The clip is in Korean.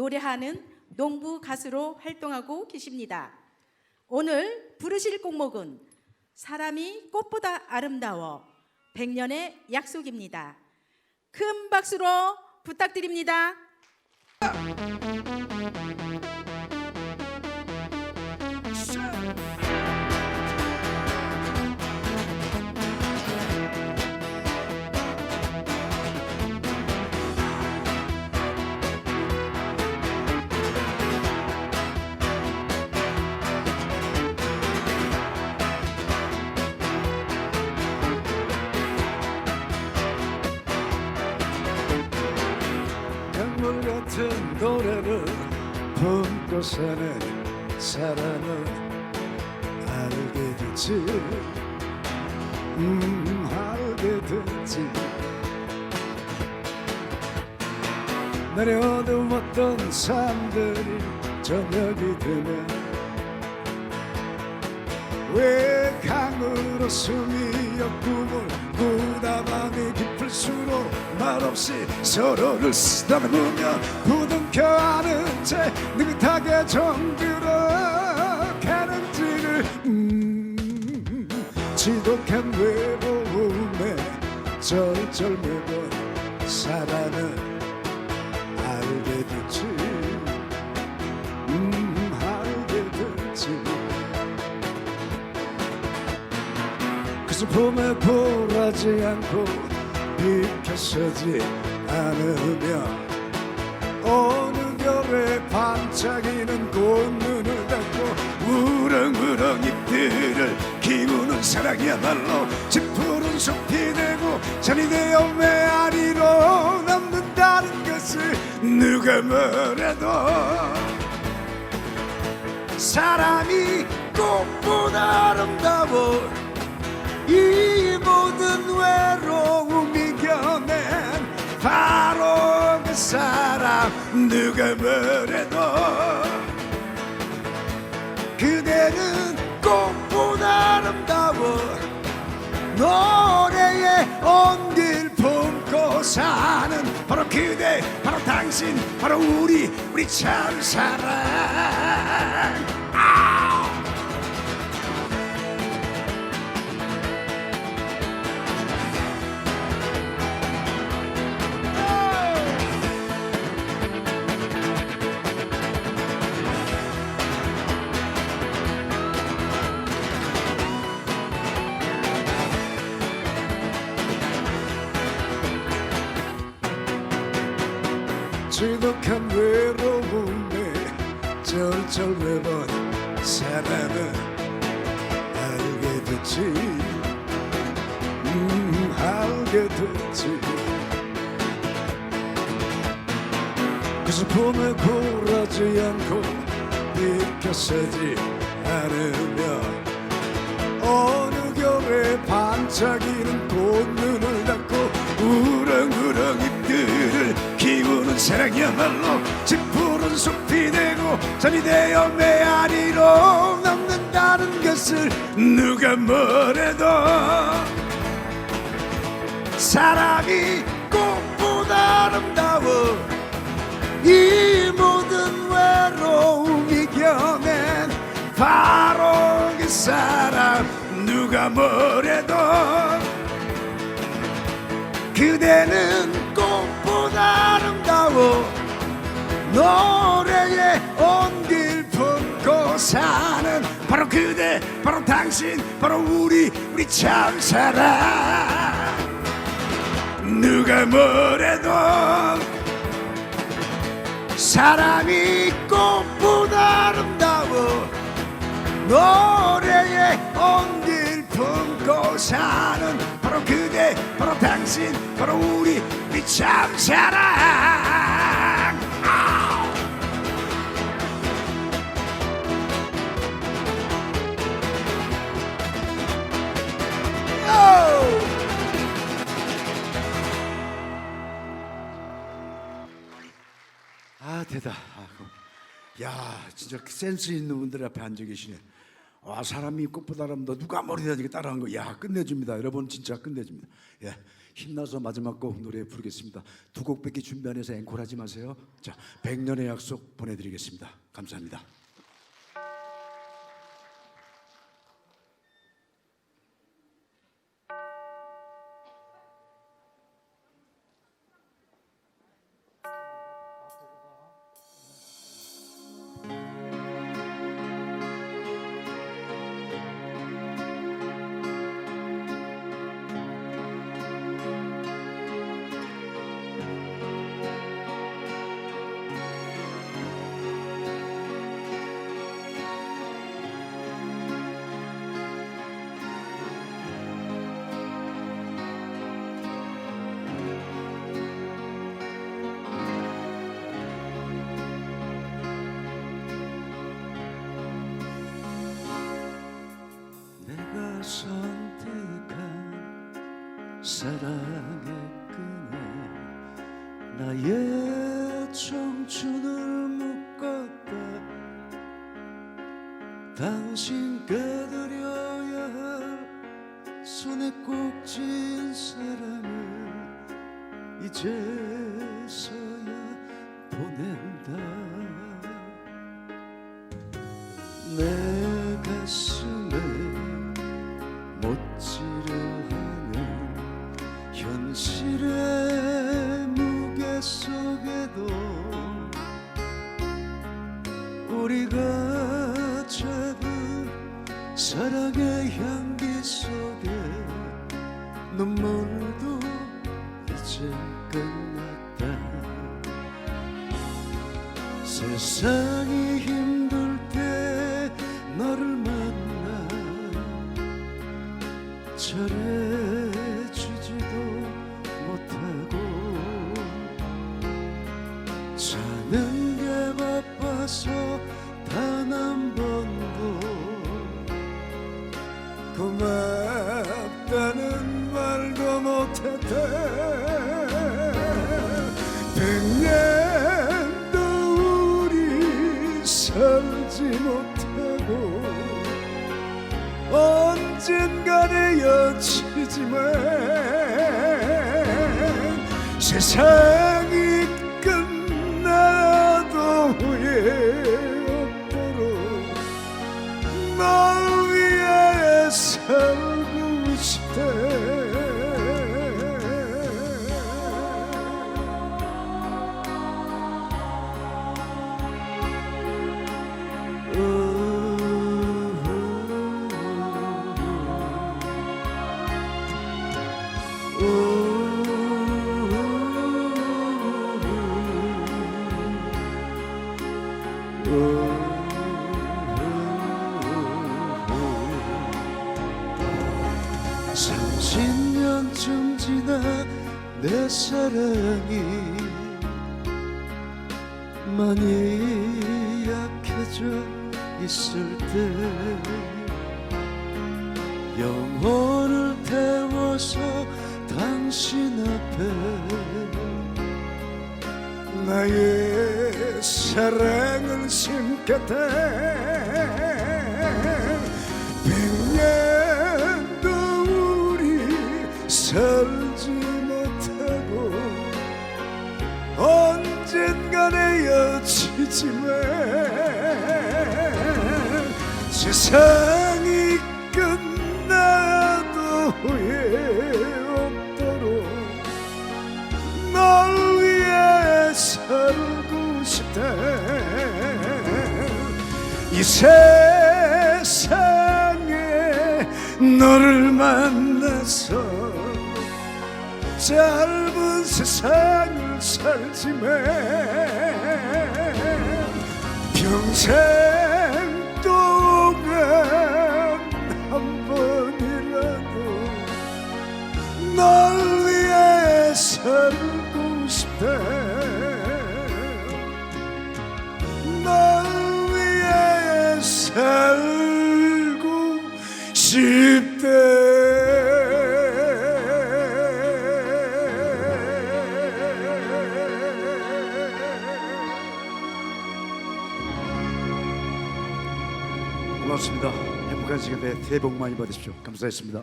노래하는 농부 가수로 활동하고 계십니다. 오늘 부르실 곡목은 사람이 꽃보다 아름다워 백년의 약속입니다. 큰 박수로 부탁드립니다. 같은 노래를 품고 사는 사람은 알게 되지. 음 알게 되지. 내려놓았던 삶들이 저녁이 되면 왜 강으로 숨이여 꿈을 꾸다 밤이 깊을수록 말없이 서로를 쓰다보며 부둥켜 안은 채 느긋하게 정들어 가는지를 음, 지독한 외로움에 절절 매번 사랑은 슬픔에 굴하지 않고 비켜서지 않으며 어느 결에 반짝이는 꽃눈을 닫고 우렁우렁 잎들을 기우는 사랑이야말로 짙푸른 숲이 되고 잔이 되어 메아리로 남는다는 것을 누가 뭐래도 사람이 꽃보다 아름다워 이 모든 외로움 이겨낸 바로 그 사람 누가 뭐래도 그대는 꽃보다 아름다워 노래에 온길 품고 사는 바로 그대 바로 당신 바로 우리 우리 참 사랑 지독한 외로움에 절절 매번 사랑은 알게 됐지. 음 알게 됐지. 그 슬픔에 굴하지 않고 비켜서지 않으며 어느 겨울에 반짝이는 꽃눈을 닫고 사랑이야말로 짙푸른 숲이 되고 전이 되어 메아리로 남는다는 것을 누가 뭐래도 사랑이 꽃보다 아름다워 이 모든 외로움 이 겨낸 바로 그 사람 누가 뭐래도 그대는 꽃보다 아름다워 노래에 온길 품고 사는 바로 그대 바로 당신 바로 우리 우리 참 사랑. 누가 뭐래도 사랑이 꽃보다 아름다워 노래에 온길 품고 사는 바로 그대 바로 당신 바로 우리 우리 참 사랑 야 진짜 센스 있는 분들 앞에 앉아 계시네. 와 사람이 꽃보다 아름다 누가 머리다 이렇게 따라한 거. 야 끝내줍니다. 여러분 진짜 끝내줍니다. 예. 힘나서 마지막 곡 노래 부르겠습니다. 두 곡밖에 준비 안 해서 앵콜하지 마세요. 자, 백년의 약속 보내드리겠습니다. 감사합니다. 사랑의 끈에 나의 청춘을 묶었다. 당신께 드려야 할 손에 꼭 쥔 사랑을 이제서야 보낸다. 내 우리가 잡은 사랑의 향기 속에 눈물도 이제 끝났다. 세상이 힘들 때 너를 만나 잘해 고맙다는 말도 못했다 백년도 우리 살지 못하고 언젠가는 여치지만 세상 지나 내 사랑이 많이 약해져 있을 때 영혼을 태워서 당신 앞에 나의 사랑을 심겠다 살지 못하고 언젠가는 여치지만 세상이 끝나도 후회 없도록 널 위해 살고 싶다. 이 세상에 너를 만나서 짧은 세상을 살지만 평생 동안 한 번이라도 널 위해 살고 싶다 널 위해 살고 싶다 시간 내 새해 복 많이 받으십시오. 감사했습니다.